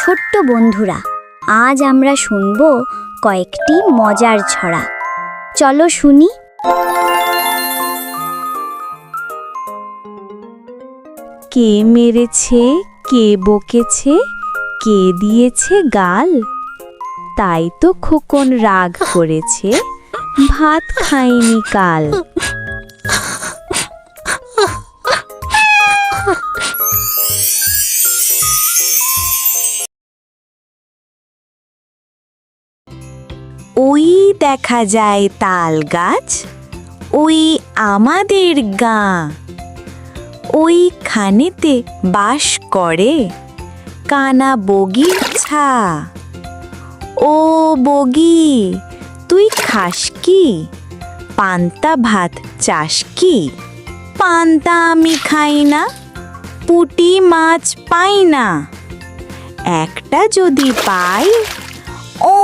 ছোট্ট বন্ধুরা, আজ আমরা শুনব কয়েকটি মজার ছড়া। চলো শুনি। কে মেরেছে, কে বকেছে, কে দিয়েছে গাল? তাই তো খোকন রাগ করেছে, ভাত খায়নি কাল। ওই দেখা যায় তাল গাছ, ওই আমাদের গাঁ। ওইখানেতে বাস করে কানা বগির ছা। ও বগি, তুই খাস কি? পান্তা ভাত চাস কি? পান্তা আমি খাই না, পুটি মাছ পাই না। একটা যদি পাই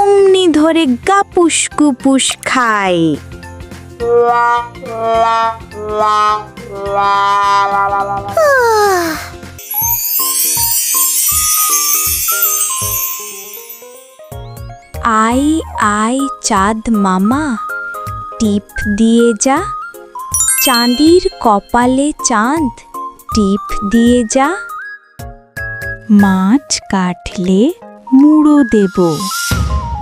অমনি ধরে গাপুস গুপুস খাই আই আই, চাঁদ মামা, টিপ দিয়ে যা। চাঁদির কপালে চাঁদ, টিপ দিয়ে যা। মাছ কাটলে মুড়ো দেব।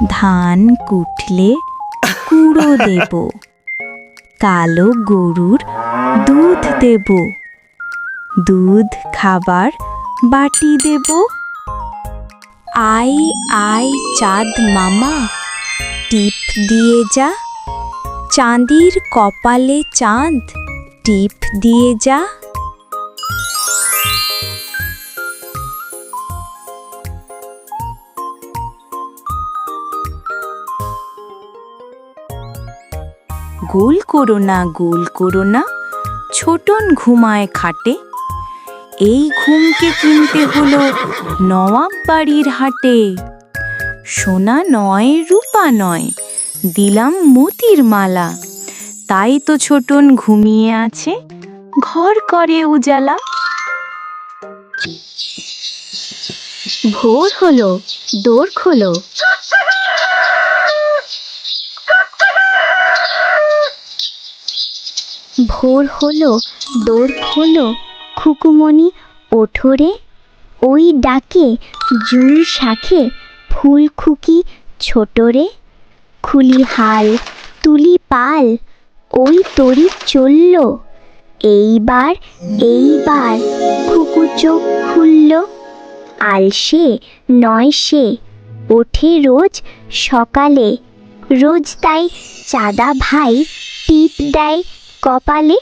ধান কুটলে কুড়ো দেব। কালো গরুর দুধ দেব। দুধ খাবার বাটি দেব। আই আই, চাঁদ মামা, টিপ দিয়ে যা। চাঁদির কপালে চাঁদ, টিপ দিয়ে যা। গোল করো না, গোল করো না। ছোটন ঘুমায় খাটে। এই ঘুমকে কিনতে হলো নওয়াব বাড়ির হাটে। সোনা নয়, রূপা নয়, দিলাম মতির মালা। তাই তো ছোটন ঘুমিয়ে আছে, ঘর করে উজালা। ভোর হলো, দোর খোলো। ভোর হলো, দোর খোলো, খুকুমণি ওঠোরে। ওই ডাকে জুল শাখে ফুল খুকি ছোটরে। খুলি হাল, তুলি পাল, ওই তরি চলল। এইবার এইবার খুকু চোখ খুলল। আলসে নয় সে, ওঠে রোজ সকালে। রোজ তাই চাঁদা ভাই, টিপ দেয় কপালে?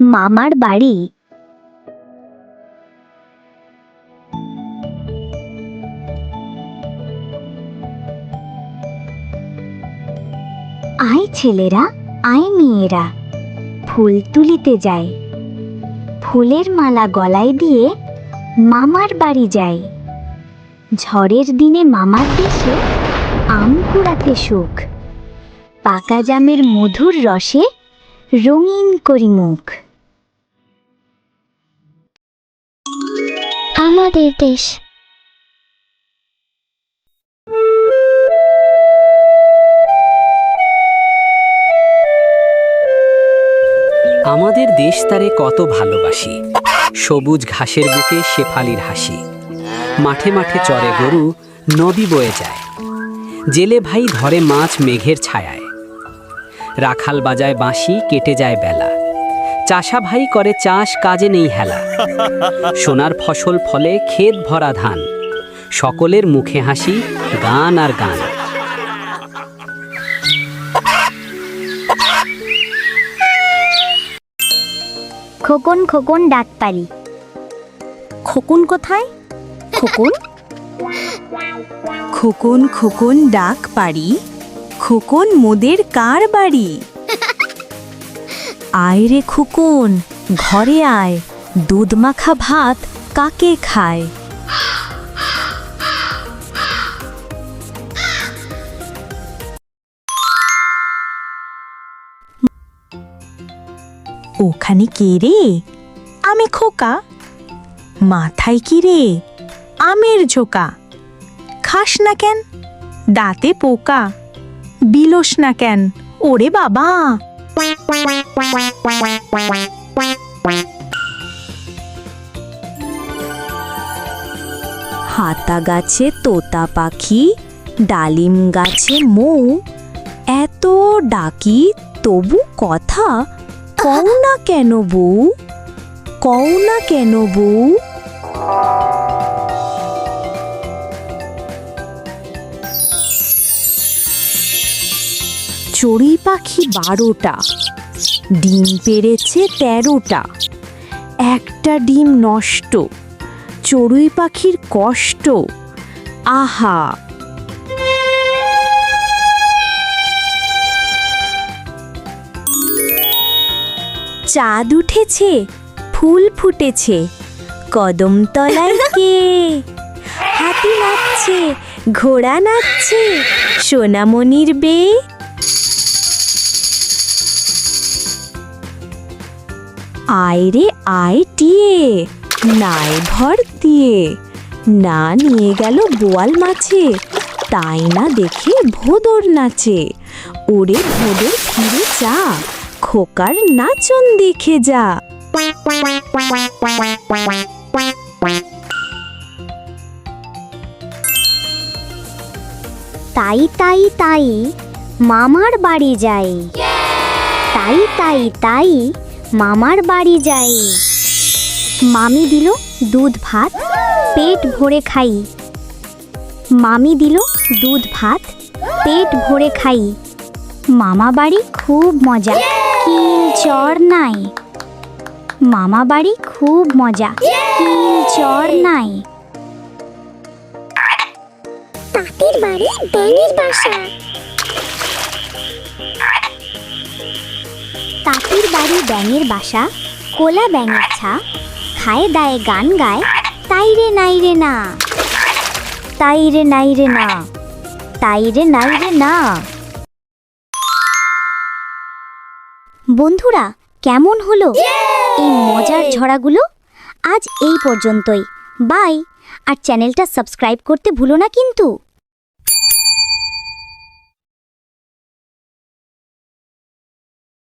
মামার বাড়ি? আয় ছেলেরা, আয় মেয়েরা। ফুল তুলিতে যায় ফুলের মালা গলায় দিয়ে মামার বাড়ি যায় ঝড়ের দিনে মামার দেশে আম কুড়াতে সুখ পাকা জামের মধুর রসে রঙিন করি মুখ আমাদের দেশ। আমাদের দেশ তারে কত ভালোবাসি। সবুজ ঘাসের বুকে শেফালির হাসি। মাঠে মাঠে চরে গরু নদী বয়ে যায়। জেলে ভাই ধরে মাছ মেঘের ছায়ায়। রাখাল বাজায় বাঁশি কেটে যায় বেলা। চাষা ভাই করে চাষ কাজে নেই হেলা। সোনার ফসল ফলে ক্ষেত ভরা ধান। সকলের মুখে হাসি গান আর গান। খোকন খোকন ডাক পারি খোকন কোথায়? খোকন? খোকন খোকন, ডাক পারি খোকন, মোদের কার বাড়ি? আয় রে খোকন, ঘরে আয়। দুধ মাখা ভাত কাকে খায়? ওখানে কে রে? আমি খোকা। মাথায় কি রে? আমের ঝোকা। খাস না কেন? দাঁতে পোকা। বিলোস না কেন? ওরে বাবা! হাতা গাছে তোতা পাখি, ডালিম গাছে মৌ। এত ডাকি, তবু কথা কও না কেন বউ? কও না কেন বউ? চড়ুই পাখি বারোটা, ডিম পেরেছে তেরোটা। একটা ডিম নষ্ট, চড়ুই পাখির কষ্ট, আহা। চাঁদ উঠেছে, ফুল ফুটেছে, কদম তলায় কে? হাতি নাচছে, ঘোড়া নাচছে, সোনামণির বে আয় রে আয় টিয়ে, নাই ভর দিয়ে। না নিয়ে গেল বোয়াল মাছে, তাই না দেখে ভোদর নাচে। ওরে ভোদর ফিরে যা, খোকার নাচন দেখে যা। তাই তাই তাই মামার বাড়ি যাই। তাই তাই তাই মামার বাড়ি যাই। মামি দিল দুধ ভাত, পেট ভরে খাই। মামি দিল দুধ ভাত, পেট ভরে খাই। মামা বাড়ি খুব মজা, কিল চর নাই। মামা বাড়ি খুব মজা, কিল চর নাই। তাঁতির বাড়ি ব্যাঙের বাসা। বাড়ি ব্যাঙের বাসা কোলা ব্যাঙের ছা খায় দায় গান গায় তাই রে নাই রে না। তাই রে নাই রে না। তাই রে নাই রে না। বন্ধুরা কেমন হলো? এই মজার ঝড়াগুলো? আজ এই পর্যন্তই। বাই। আর চ্যানেলটা সাবস্ক্রাইব করতে ভুলো না কিন্তু।